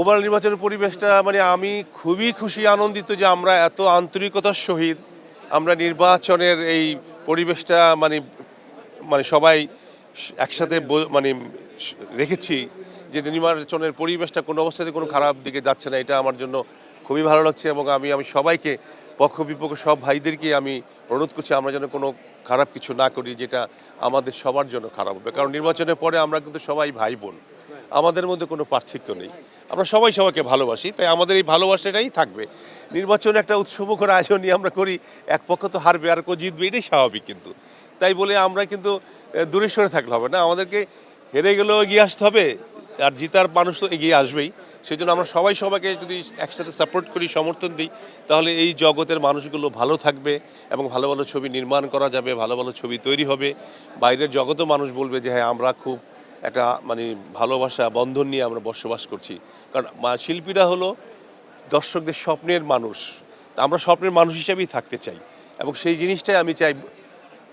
Overall নির্বাচনের পরিবেশটা মানে আমি খুবই খুশি, আনন্দিত যে আমরা এত আন্তরিকতার সহিত আমরা নির্বাচনের এই পরিবেশটা মানে মানে সবাই একসাথে মানে রেখেছি যে নির্বাচনের পরিবেশটা কোনো অবস্থাতে কোনো খারাপ দিকে যাচ্ছে না, এটা আমার জন্য খুবই ভালো লাগছে এবং আমি আমি সবাইকে, পক্ষ বিপক্ষ সব ভাইদেরকে আমি অনুরোধ করছি আমরা যেন কোনো খারাপ কিছু না করি, যেটা আমাদের সবার জন্য খারাপ হবে। কারণ নির্বাচনের পরে আমরা কিন্তু সবাই ভাই বোন। আমাদের মধ্যে কোনো পার্থক্য নেই। আমরা সবাই সবাইকে ভালোবাসি, তাই আমাদের এই ভালোবাসাটাই থাকবে। নির্বাচনে একটা উৎসবকর আয়োজন নিয়ে আমরা করি, এক পক্ষ তো হারবে, আর কেউ জিতবে, এটাই স্বাভাবিক কিন্তু। তাই বলে আমরা কিন্তু দূরে সরে থাকলে হবে না। আমাদেরকে হেরে গেলেও এগিয়ে আসতে হবে, আর জিতার মানুষ তো এগিয়ে আসবেই। সেই জন্য আমরা সবাই সবাইকে যদি একসাথে সাপোর্ট করি, সমর্থন দিই, তাহলে এই জগতের মানুষগুলো ভালো থাকবে এবং ভালো ভালো ছবি নির্মাণ করা যাবে, ভালো ভালো ছবি তৈরি হবে। বাইরের জগতেও মানুষ বলবে যে হ্যাঁ আমরা খুব একটা মানে ভালোবাসা, বন্ধন নিয়ে আমরা বসবাস করছি। কারণ শিল্পীরা হলো দর্শকদের স্বপ্নের মানুষ। আমরা স্বপ্নের মানুষ হিসেবেই থাকতে চাই। এবং সেই জিনিসটাই আমি চাই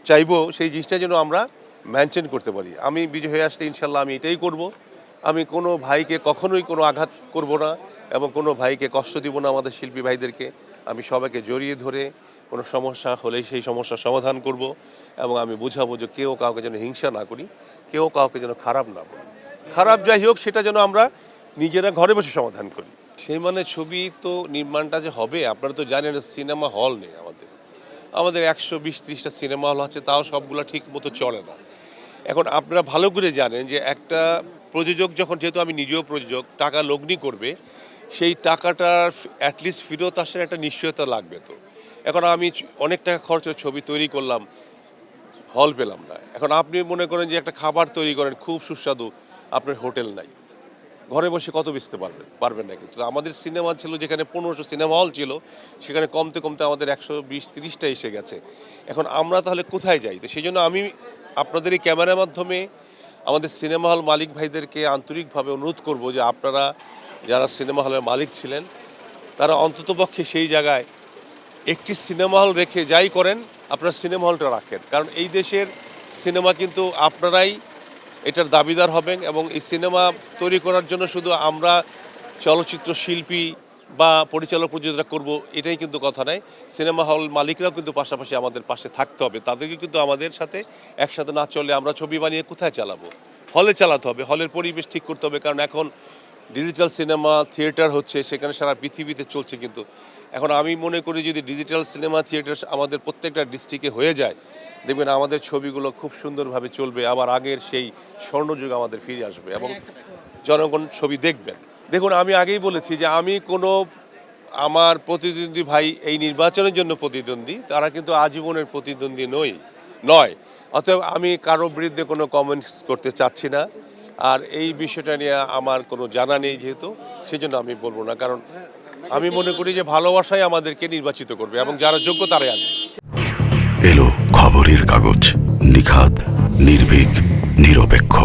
চাইব, সেই জিনিসটা যেন আমরা মেনটেন করতে পারি। আমি বিজয় হয়ে আসলে ইনশাল্লাহ আমি এটাই করব। আমি কোনো ভাইকে কখনোই কোনো আঘাত করব না এবং কোনো ভাইকে কষ্ট দিব না আমাদের শিল্পী ভাইদেরকে। আমি সবাইকে জড়িয়ে ধরে কোনো সমস্যা হলেই সেই সমস্যার সমাধান করব। এবং আমি বুঝাবো যে কেউ কাউকে যেন হিংসা না করি, কেউ কাউকে যেন খারাপ না বলি। খারাপ যাই হোক, সেটা যেন আমরা নিজেরা ঘরে বসে সমাধান করি। সেই মানে ছবি তো নির্মাণটা যে হবে, আপনারা তো জানেন সিনেমা হল নেই আমাদের। আমাদের একশো বিশ ত্রিশটা সিনেমা হল আছে, তাও সবগুলো ঠিক মতো চলে না। এখন আপনারা ভালো করে জানেন যে একটা প্রযোজক যখন, যেহেতু আমি নিজেও প্রযোজক, টাকা লগ্নি করবে, সেই টাকাটার অ্যাটলিস্ট ফেরত আসার একটা নিশ্চয়তা লাগবে তো। এখন আমি অনেক টাকা খরচ ছবি তৈরি করলাম হল পেলাম না। এখন আপনি মনে করেন যে একটা খাবার তৈরি করেন, খুব সুস্বাদু, আপনার হোটেল নাই। ঘরে বসে কত বেচতে পারবেন পারবেন না কিন্তু। আমাদের সিনেমা ছিল যেখানে পনেরোশো সিনেমা হল ছিল, সেখানে কমতে কমতে আমাদের একশো বিশ, তিরিশটা এসে গেছে। এখন আমরা তাহলে কোথায় যাই? তো সেই জন্য আমি আপনাদের এই ক্যামেরার মাধ্যমে আমাদের সিনেমা হল মালিক ভাইদেরকে আন্তরিকভাবে অনুরোধ করব যে আপনারা যারা সিনেমা হলের মালিক ছিলেন, তারা অন্ততপক্ষে সেই জায়গায় একটি সিনেমা হল রেখে যাই করেন। আপনারা সিনেমা হলটা রাখেন। কারণ এই দেশের সিনেমা কিন্তু আপনারাই এটার দাবিদার হবেন এবং এই সিনেমা তৈরি করার জন্য শুধু আমরা চলচ্চিত্র শিল্পী বা পরিচালক প্রযোজনা করব এটাই কিন্তু কথা নয়। সিনেমা হল মালিকরাও কিন্তু পাশাপাশি আমাদের পাশে থাকতে হবে। তাদেরকে কিন্তু আমাদের সাথে একসাথে না চলে আমরা ছবি বানিয়ে কোথায় চালাবো? হলে চালাতে হবে, হলের পরিবেশ ঠিক করতে হবে। কারণ এখন ডিজিটাল সিনেমা, থিয়েটার হচ্ছে, সেখানে সারা পৃথিবীতে চলছে কিন্তু। এখন আমি মনে করি যদি ডিজিটাল সিনেমা থিয়েটার আমাদের প্রত্যেকটা ডিস্ট্রিক্টে হয়ে যায় দেখবেন আমাদের ছবিগুলো খুব সুন্দরভাবে চলবে আবার আগের সেই স্বর্ণযুগ আমাদের ফিরে আসবে এবং জনগণ ছবি দেখবেন। দেখুন আমি আগেই বলেছি যে আমি কোনো আমার প্রতিদ্বন্দ্বী ভাই এই নির্বাচনের জন্য প্রতিদ্বন্দ্বী তারা কিন্তু আজীবনের প্রতিদ্বন্দ্বী নই নয়। অতএব আমি কারও বিরুদ্ধে কোনো কমেন্টস করতে চাচ্ছি না। আর এই বিষয়টা নিয়ে আমার কোনো জানা নেই যেহেতু সেজন্য আমি বলব না। কারণ আমি মনে করি যে ভালোবাসাই আমাদেরকে নির্বাচিত করবে এবং যারা যোগ্য তারাই আসবে। এলো খবরের কাগজ নিখাত নির্ভীক, নিরপেক্ষ।